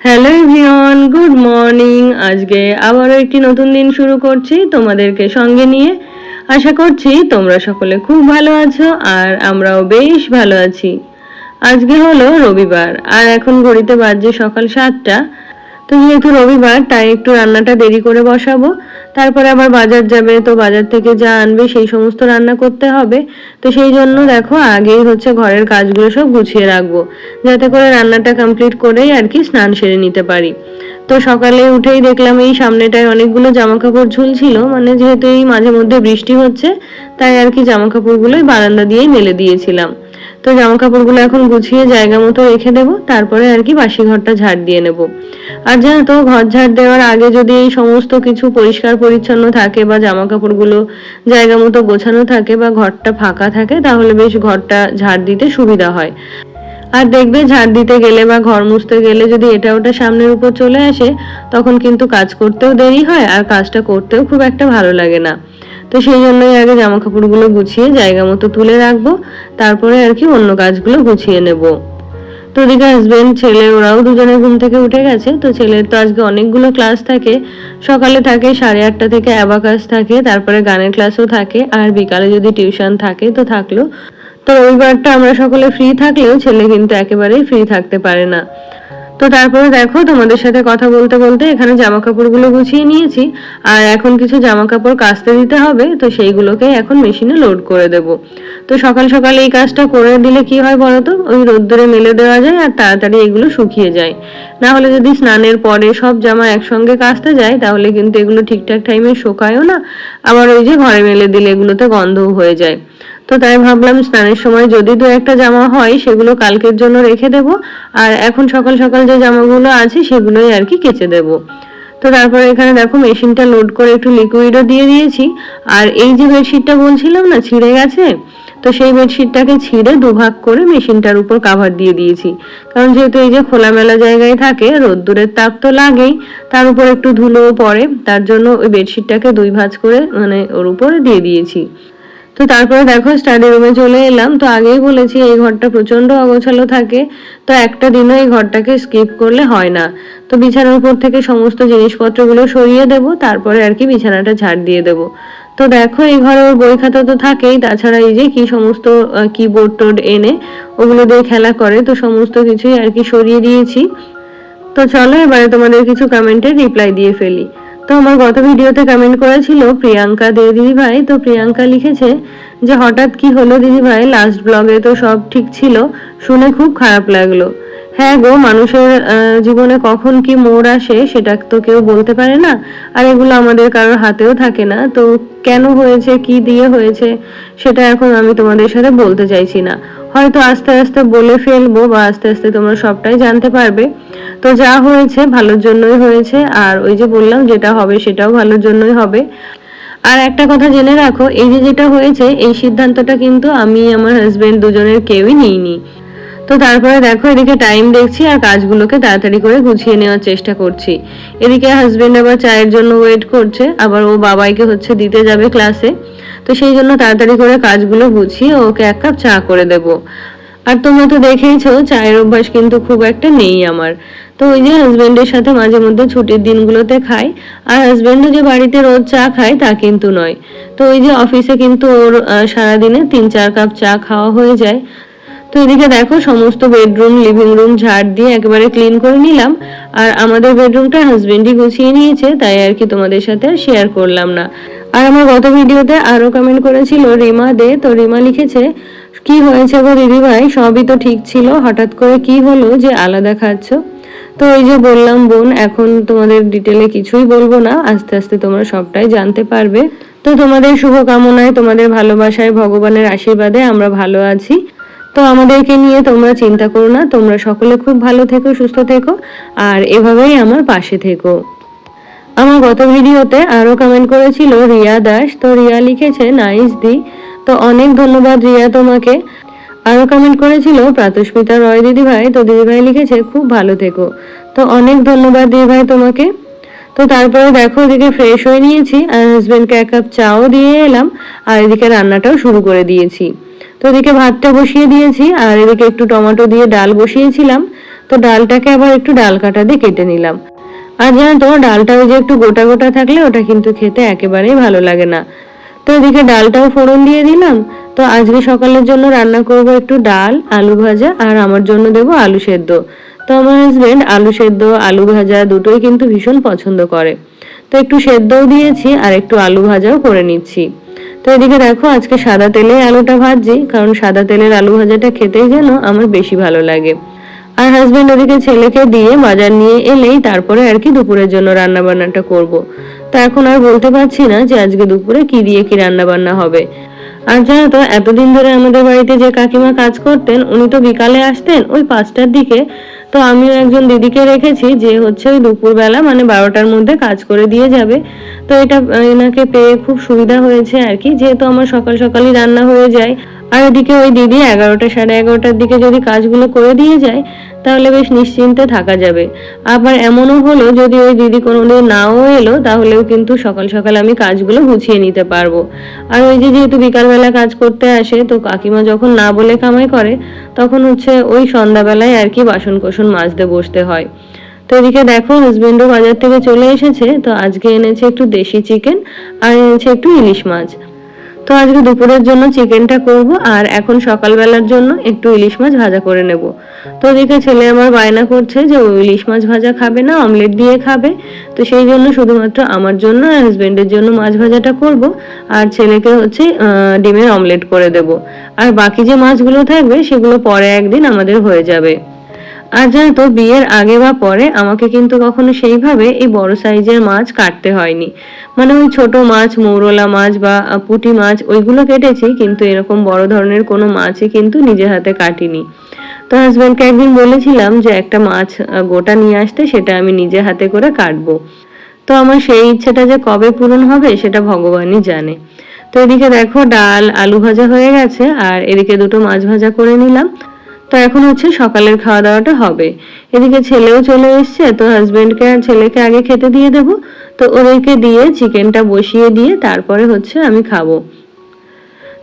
Hello everyone, good morning. আজকে আবারও একটি নতুন দিন শুরু করছি তোমাদেরকে সঙ্গে নিয়ে। আশা করছি তোমরা সকলে খুব ভালো আছো আর আমরাও বেশ ভালো আছি। আজকে হলো রবিবার, আর এখন ঘড়িতে বাজছে সকাল সাতটা। তো যেহেতু রবিবার, তাই একটু রান্নাটা দেরি করে বসাবো। তারপরে আবার বাজার যাবে, তো বাজার থেকে যা আনবে সেই সমস্ত রান্না করতে হবে। তো সেই জন্য দেখো, আগেই হচ্ছে ঘরের কাজগুলো সব গুছিয়ে রাখব। যাতে করে রান্নাটা কমপ্লিট করেই আর কি স্নান সেরে নিতে পারি। তো সকালে উঠেই দেখলাম এই সামনেটায় অনেকগুলো জামা কাপড় ঝুলছিল। মানে যেহেতু এই মাঝে মধ্যে বৃষ্টি হচ্ছে, তাই আর কি জামা কাপড়গুলোই বারান্দা দিয়েই মেলে দিয়েছিলাম। তো জামা কাপড়গুলো এখন গুছিয়ে জায়গা মতো রেখে দেবো, তারপরে আর কি বাসি ঘরটা ঝাড় দিয়ে নেব। আর জানো তো, ঘর ঝাড় দেওয়ার আগে যদি এই সমস্ত কিছু পরিষ্কার পরিচ্ছন্ন থাকে বা জামা কাপড়গুলো জায়গা মতো গোছানো থাকে বা ঘরটা ফাঁকা থাকে, তাহলে বেশ ঘরটা ঝাড় দিতে সুবিধা হয়। আর দেখবে ঝাড় দিতে গেলে বা ঘর মুছতে গেলে যদি এটা ওটা সামনের উপর চলে আসে, তখন কিন্তু কাজ করতেও দেরি হয় আর কাজটা করতেও খুব একটা ভালো লাগে না। তো সেই জন্যই আগে জামা কাপড়গুলো গুছিয়ে জায়গা মতো তুলে রাখব, তারপরে আর কি অন্য কাজগুলো গুছিয়ে নেব। তো ওদিকে হাজবেন্ড ছেলে, ওরাও দুজনে ঘুম থেকে উঠে গেছে, তো ছেলের তো আজকে অনেকগুলো ক্লাস থাকে। সকালে থাকে সাড়ে আটটা থেকে অ্যাবাকাস থাকে, তারপরে গানের ক্লাসও থাকে, আর বিকালে যদি টিউশন থাকে তো থাকল। তো রবিবারটা আমরা সকলে ফ্রি থাকলেও ছেলে কিন্তু একেবারেই ফ্রি থাকতে পারে না। তো তারপরে দেখো, তোমাদের সাথে কথা বলতে বলতে এখানে জামা কাপড়গুলো গুছিয়ে নিয়েছি। আর এখন কিছু জামা কাপড় কাচতে দিতে হবে, তো সেইগুলোকে এখন মেশিনে লোড করে দেব। তো সকাল সকাল এই কাজটা করে দিলে কি হয় বলতো ওই রোদ্দুরে মেলে দেওয়া যায় আর তাড়াতাড়ি এগুলো শুকিয়ে যায়। না হলে যদি স্নানের পরে সব জামা একসঙ্গে কাচতে যায়, তাহলে কিন্তু এগুলো ঠিকঠাক টাইমে শোকায়ও না। আবার ওই যে ঘরে মেলে দিলে এগুলোতে গন্ধও হয়ে যায়। তো তাই ভাবলাম স্নানের সময় যদি দু একটা জামা হয়, সেগুলো কালকের জন্য রেখে দেব। আর এখন সকাল সকাল যে জামাগুলো আছে, সেগুলোই আর কি কেচে দেব। তো তারপরে এখানে দেখো মেশিনটা লোড করে একটু লিকুইডও দিয়ে দিয়েছি। আর এই যে বেডশিটটা বলছিলাম না, ছিঁড়ে গেছে? তো সেই বেডশিটটাকে ছিঁড়ে দুভাগ করে মেশিনটার উপর কাভার দিয়ে দিয়েছি। কারণ যেহেতু এই যে খোলামেলা জায়গায় থাকে, রোদ্দুরের তাপ তো লাগেই, তার উপর একটু ধুলোও পড়ে, তার জন্য ওই বেডশিটটাকে দুই ভাঁজ করে মানে ওর উপরে দিয়ে দিয়েছি। তো তারপরে দেখো স্টাডি রুমে চলে এলাম। তো আগেই বলেছি, এই ঘরটা প্রচণ্ড অগোছালো থাকে। তো একটা দিনও এই ঘরটাকে স্কিপ করলে হয় না। তো বিছানার উপর থেকে সমস্ত জিনিসপত্রগুলো সরিয়ে দেব, তারপরে আর কি বিছানাটা ঝাড় দিয়ে দেব। তো দেখো, এই ঘরে ওর বই খাতা তো থাকেই, তাছাড়া এই যে কি সমস্ত কিবোর্ড টোর্ড এনে ওগুলো দিয়ে খেলা করে, তো সমস্ত কিছুই আর কি সরিয়ে দিয়েছি। তো চলো, এবারে তোমাদের কিছু কমেন্টের রিপ্লাই দিয়ে ফেলি। তো আমার গত ভিডিওতে কমেন্ট করেছিল প্রিয়াঙ্কা দে দিদি ভাই তো প্রিয়াঙ্কা লিখেছে যে, হঠাৎ কি হলো দিদি ভাই লাস্ট ব্লগে তো সব ঠিক ছিল। শুনে খুব খারাপ লাগল। হ্যাঁ গো, মানুষের জীবনে কখন কি মোড় আসে সেটা তো কেউ বলতে পারে না। আর এগুলো আমাদের কারোর হাতেও থাকে না। তো কেন হয়েছে, কি দিয়ে হয়েছে, সেটা এখন আমি তোমাদের সাথে বলতে চাইছি না। হয়তো আস্তে আস্তে বলে ফেলব বা আস্তে আস্তে তোমরা সবটাই জানতে পারবে। তো যা হয়েছে ভালোর জন্যই হয়েছে, আর ওই যে বললাম যেটা হবে সেটাও ভালোর জন্যই হবে। আর একটা কথা জেনে রাখো, এই যে যেটা হয়েছে, এই সিদ্ধান্তটা কিন্তু আমি, আমার হাজবেন্ড দুজনের কেউই নিইনি। তো তারপরে দেখো, এদিকে টাইম দেখছি আর কাজগুলোকে তাড়াতাড়ি করে গুছিয়ে নেওয়ার চেষ্টা করছি। এদিকে হাজবেন্ড আবার চায়ের জন্য ওয়েট করছে, আবার ও বাবাইকে হচ্ছে দিতে যাবে ক্লাসে তো সেই জন্য তাড়াতাড়ি করে কাজগুলো গুছিয়ে ওকে এক কাপ চা করে দেব। আর তোমরা তো দেখেইছো, চায়ের অভ্যাস কিন্তু খুব একটা নেই আমার। তো ওই যে হাজব্যান্ডের সাথে মাঝে মধ্যে ছুটির দিনগুলোতে খাই, আর হাজব্যান্ডও যে বাড়িতে রোজ চা খায় তা কিন্তু নয়। তো ওই যে অফিসে কিন্তু ওর সারাদিনে তিন চার কাপ চা খাওয়া হয়ে যায়। তো এদিকে দেখো, সমস্ত বেডরুম লিভিং রুম ঝাড় দিয়ে একেবারে ক্লিন করে নিলাম। আর আমাদের বেডরুমটা হাজবেন্ডই গুছিয়ে নিয়েছে, তাই আর কি তোমাদের সাথে শেয়ার করলাম না। আর আমার গত ভিডিওতে আরও কমেন্ট করেছিল রিমা দে, তো রিমা লিখেছে, কি হয়েছে গো দিদি ভাই? সবই তো ঠিক ছিল, হঠাৎ করে কি হলো যে আলাদা খাচ্ছ? তো ওই যে বললাম বোন, এখন তোমাদের ডিটেলে কিছুই বলব না, আস্তে আস্তে তোমরা সবটাই জানতে পারবে। তো তোমাদের শুভকামনায়, তোমাদের ভালোবাসায়, ভগবানের আশীর্বাদে আমরা ভালো আছি। তো আমাদেরকে নিয়ে তোমরা চিন্তা করো না, তোমরা সকলে খুব ভালো থেকো, সুস্থ থেকো, আর এভাবেই আমার পাশে থেকো। আমার গত ভিডিওতে আরও কমেন্ট করেছিল রিয়া দাস, তো রিয়া লিখেছে নাইস দি। তো অনেক ধন্যবাদ রিয়া তোমাকে। আরও কমেন্ট করেছিল প্রাতস্মিতা রয় দিদি ভাই তো দিদি ভাই লিখেছে, খুব ভালো থেকো। তো অনেক ধন্যবাদ দিদি ভাই তোমাকে। তো তারপরে দেখো, এদিকে ফ্রেশ হয়ে নিয়েছি, আর হাজবেন্ডকে এক কাপ চাও দিয়ে এলাম, আর এদিকে রান্নাটাও শুরু করে দিয়েছি। তো এদিকে ভাতটা বসিয়ে দিয়েছি, আর এদিকে একটু টমেটো দিয়ে ডাল বসিয়েছিলাম। তো ডালটাকে আবার একটু ডাল কাটা দিয়ে কেটে নিলাম। আর জানো তো, ডালটা ওই যে একটু গোটা গোটা থাকলে ওটা কিন্তু খেতে একেবারেই ভালো লাগে না। তো এদিকে ডালটাও ফোড়ন দিয়ে দিলাম। তো আজকে সকালের জন্য রান্না করব একটু ডাল, আলু ভাজা, আর আমার জন্য দেব আলু সেদ্ধ। তো আমার হাজবেন্ড আলু সেদ্ধ, আলু ভাজা দুটোই কিন্তু ভীষণ পছন্দ করে। তো একটু সেদ্ধও দিয়েছি, আর একটু আলু ভাজাও করে নিচ্ছি। তো এদিকে দেখো, আজকে সাদা তেলে আলুটা ভাজছি, কারণ সাদা তেলের আলু ভাজাটা খেতেই যেন আমার বেশি ভালো লাগে আর হাজব্যান্ড ওদিকে ছেলেকে দিয়ে বাজার নিয়ে এলেই তারপরে আর কি দুপুরের জন্য রান্না বান্নাটা করব। তো এখন আর বলতে পারছি না যে আজকে দুপুরে কি দিয়ে কি রান্না বান্না হবে আর জানো তো, এতদিন ধরে আমাদের বাড়িতে যে কাকিমা কাজ করতেন, উনি তো বিকালে আসতেন ওই পাঁচটার দিকে। তো আমিও একজন দিদিকে রেখেছি, যে হচ্ছে ওই দুপুরবেলা মানে বারোটার মধ্যে কাজ করে দিয়ে যাবে। তো এটা, এনাকে পেয়ে খুব সুবিধা হয়েছে আর কি, যেহেতু আমার সকাল সকালই রান্না হয়ে যায়। আর ওদিকে ওই দিদি এগারোটা সাড়ে এগারোটার দিকে যদি কাজগুলো করে দিয়ে যায়, তাহলে বেশ নিশ্চিন্তে থাকা যাবে। আবার এমনও হলো যদি ওই দিদি কোনোদিন নাও এলো, তাহলেও কিন্তু সকাল সকাল আমি কাজগুলো গুছিয়ে নিতে পারব। আর ওই যে যেহেতু বিকালবেলা কাজ করতে আসে, তো কাকিমা যখন না বলে কামাই করে, তখন হচ্ছে ওই সন্ধ্যাবেলায় আর কি বাসন কোসন মাজতে বসতে হয়। তো এদিকে দেখো হাজবেন্ডও বাজার থেকে চলে এসেছে, তো আজকে এনেছে একটু দেশি চিকেন আর এনেছে একটু ইলিশ মাছ। তো আজকে দুপুরের জন্য চিকেনটা করব, আর এখন সকালবেলার জন্য একটু ইলিশ মাছ ভাজা করে নেব। তো ওদিকে ছেলে আমার বায়না করছে যে ও ইলিশ মাছ ভাজা খাবে না, অমলেট দিয়ে খাবে। তো সেই জন্য শুধুমাত্র আমার জন্য আর হাজবেন্ডের জন্য মাছ ভাজাটা করব, আর ছেলেকে হচ্ছে ডিমের অমলেট করে দেব। আর বাকি যে মাছগুলো থাকবে সেগুলো পরে একদিন আমাদের হয়ে যাবে। আর জানো তো, বিয়ের আগে বা পরে আমাকে কিন্তু কখনো সেইভাবে এই বড় সাইজের মাছ কাটতে হয়নি। মানে ওই ছোট মাছ, মৌরলা মাছ বা পুঁটি মাছ, ওইগুলো কেটেছি কিন্তু এরকম বড় ধরনের কোনো মাছই কিন্তু নিজের হাতে কাটিনি। তো হাজব্যান্ডকে একদিন বলেছিলাম যে একটা মাছ গোটা নিয়ে আসতে, সেটা আমি নিজে হাতে করে কাটবো। তো আমার সেই ইচ্ছাটা যে কবে পূরণ হবে, সেটা ভগবানই জানে। তো এদিকে দেখো, ডাল, আলু ভাজা হয়ে গেছে, আর এদিকে দুটো মাছ ভাজা করে নিলাম। তো এখন হচ্ছে সকালের খাওয়া দাওয়াটা হবে। এদিকে ছেলেও চলে এসছে, তো হাজবেন্ডকে আর ছেলেকে আগে খেতে দিয়ে দেব। তো ওদেরকে দিয়ে চিকেনটা বসিয়ে দিয়ে তারপরে হচ্ছে আমি খাব।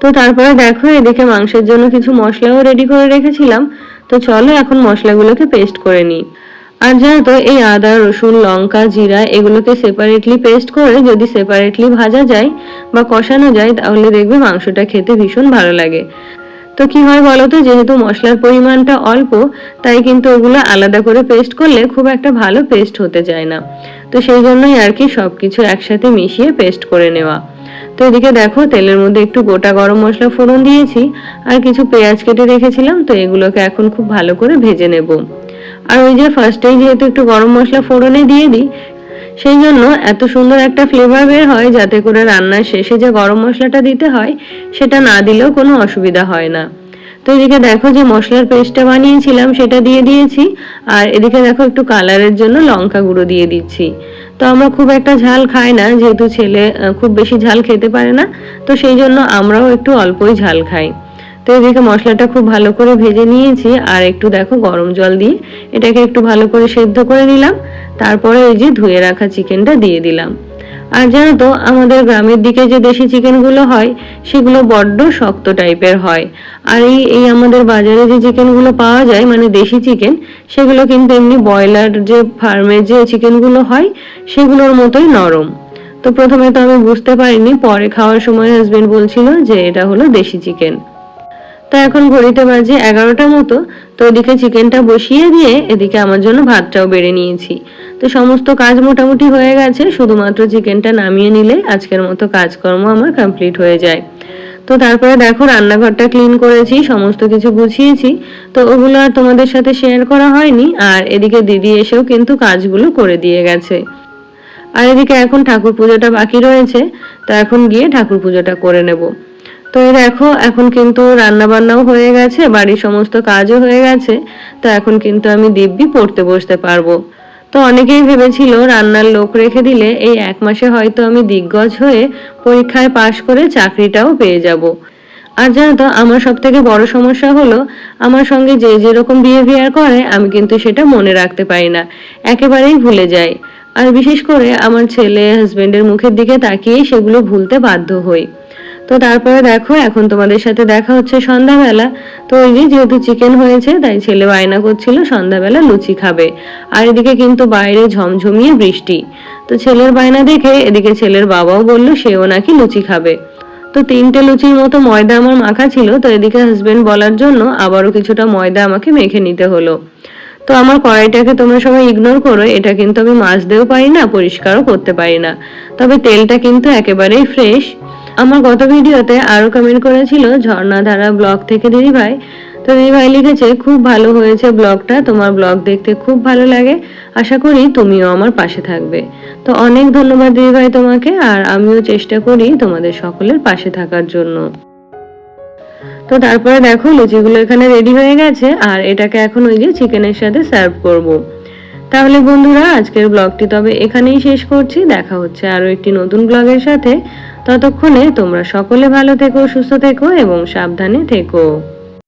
তো তারপরে দেখো, এদিকে মাংসের জন্য কিছু মশলাও রেডি করে রেখেছিলাম। তো চলো এখন মশলাগুলোকে পেস্ট করে নিই। আর জানো এই আদা, রসুন, লঙ্কা, জিরা, এগুলোকে সেপারেটলি পেস্ট করে যদি সেপারেটলি ভাজা যায় বা কষানো যায়, তাহলে দেখবে মাংসটা খেতে ভীষণ ভালো লাগে। তো কি হয় বলতো যেহেতু মশলার পরিমাণটা অল্প, তাই কিন্তু ওগুলো আলাদা করে পেস্ট করলে খুব একটা ভালো পেস্ট হতে চায় না। তো সেই জন্যই আর কি সবকিছু একসাথে মিশিয়ে পেস্ট করে নেওয়া। তো এদিকে দেখো, তেলের মধ্যে একটু গোটা গরম মশলা ফোড়ন দিয়েছি, আর কিছু পেঁয়াজ কেটে রেখেছিলাম, তো এগুলোকে এখন খুব ভালো করে ভেজে নেব। আর ওই যে ফার্স্টেই যেহেতু একটু গরম মশলা ফোড়নে দিয়ে দিই সেই জন্য এত সুন্দর একটা ফ্লেভার বের হয় যাতে করে রান্নার শেষে যে গরম মশলাটা দিতে হয়, সেটা না দিলেও কোনো অসুবিধা হয় না। তো এদিকে দেখো যে মশলার পেস্টটা বানিয়েছিলাম, সেটা দিয়ে দিয়েছি। আর এদিকে দেখো একটু কালারের জন্য লঙ্কা গুঁড়ো দিয়ে দিচ্ছি। তো আমরা খুব একটা ঝাল খাই না, যেহেতু ছেলে খুব বেশি ঝাল খেতে পারে না। তো সেই জন্য আমরাও একটু অল্পই ঝাল খাই। তো এদিকে মশলাটা খুব ভালো করে ভেজে নিয়েছি। আর একটু দেখো গরম জল দিয়ে এটাকে একটু ভালো করে সেদ্ধ করে নিলাম। তারপরে এই যে ধুয়ে রাখা চিকেনটা দিয়ে দিলাম। আর জানো তো, আমাদের গ্রামের দিকে যে দেশি চিকেনগুলো হয়, সেগুলো বড্ড শক্ত টাইপের হয়। আর এই এই আমাদের বাজারে যে চিকেনগুলো পাওয়া যায় মানে দেশি চিকেন, সেগুলো কিন্তু এমনি ব্রয়লার যে ফার্মের যে চিকেনগুলো হয়, সেগুলোর মতোই নরম। তো প্রথমে তো আমি বুঝতে পারিনি, পরে খাওয়ার সময় হাজবেন্ড বলছিল যে এটা হলো দেশি চিকেন। তো এখন ঘড়িতে বাজে এগারোটা মতো, তো ওদিকে চিকেনটা বসিয়ে দিয়ে এদিকে আমার জন্য ভাতটাও বেড়ে নিয়েছি। তো সমস্ত কাজ মোটামুটি হয়ে গেছে, শুধুমাত্র চিকেনটা নামিয়ে নিলে আজকের মতো কাজকর্ম আমার কমপ্লিট হয়ে যায়। তো তারপরে দেখো রান্নাঘরটা ক্লিন করেছি, সমস্ত কিছু গুছিয়েছি, তো ওগুলো আর তোমাদের সাথে শেয়ার করা হয়নি, আর এদিকে দিদি এসেও কিন্তু কাজগুলো করে দিয়ে গেছে। আর এদিকে এখন ঠাকুর পুজোটা বাকি রয়েছে, তো এখন গিয়ে ঠাকুর পুজোটা করে নেব। তো এই দেখো, এখন কিন্তু রান্না বান্নাও হয়ে গেছে, বাড়ির সমস্ত কাজও হয়ে গেছে, তো এখন কিন্তু আমি দিব্যি পড়তে বসতে পারব। তো অনেকেই ভেবেছিল রান্নার লোক রেখে দিলে এই এক মাসে হয়তো আমি দিগ্গজ হয়ে পরীক্ষায় পাশ করে চাকরিটাও পেয়ে যাব। আর জানো তো, আমার সব থেকে বড় সমস্যা হলো, আমার সঙ্গে যে যেরকম বিহেভিয়ার করে, আমি কিন্তু সেটা মনে রাখতে পারি না, একেবারেই ভুলে যাই। আর বিশেষ করে আমার ছেলে হাজবেন্ডের মুখের দিকে তাকিয়েই সেগুলো ভুলতে বাধ্য হই। তো তারপরে দেখো, এখন তোমাদের সাথে দেখা হচ্ছে সন্ধ্যাবেলা। তো ওই যেহেতু চিকেন হয়েছে, তাই ছেলে বায়না করছিল, সন্ধ্যাবেলা লুচি খাবে। আর এদিকে কিন্তু বাইরে ঝমঝমিয়ে বৃষ্টি। তো ছেলের বায়না দেখে এদিকে ছেলের বাবাও বলল, সেও নাকি লুচি খাবে। তো তিনটে লুচির মতো ময়দা আমার মাখা ছিল, তো এদিকে হাজবেন্ড বলার জন্য আবারও কিছুটা ময়দা আমাকে মেখে নিতে হলো। তো আমার কড়াইটাকে তোমরা সবাই ইগনোর করো, এটা কিন্তু আমি মাছ দিয়েও পারি না, পরিষ্কারও করতে পারি না। তবে তেলটা কিন্তু একেবারেই ফ্রেশ আমার গত ভিডিওতে আরও কমেন্ট করেছিল ঝর্ণাধারা ব্লগ থেকে দিদি ভাই। তো দিদি ভাই লিখেছে, খুব ভালো হয়েছে ব্লগটা, তোমার ব্লগ দেখতে খুব ভালো লাগে। আশা করি তুমিও আমার পাশে থাকবে। তো অনেক ধন্যবাদ দিদি ভাই তোমাকে, আর আমিও চেষ্টা করি তোমাদের সকলের পাশে থাকার জন্য। তো তারপরে দেখো, লুচিগুলো এখানে রেডি হয়ে গেছে, আর এটাকে এখন ওই যে চিকেনের সাথে সার্ভ করব। তাহলে বন্ধুরা, আজকের ব্লগটি তবে এখানেই শেষ করছি। দেখা হচ্ছে আরও একটি নতুন ব্লগের সাথে। ততক্ষণে তোমরা সকলে ভালো থেকো সুস্থ থেকো এবং সাবধানে থেকো।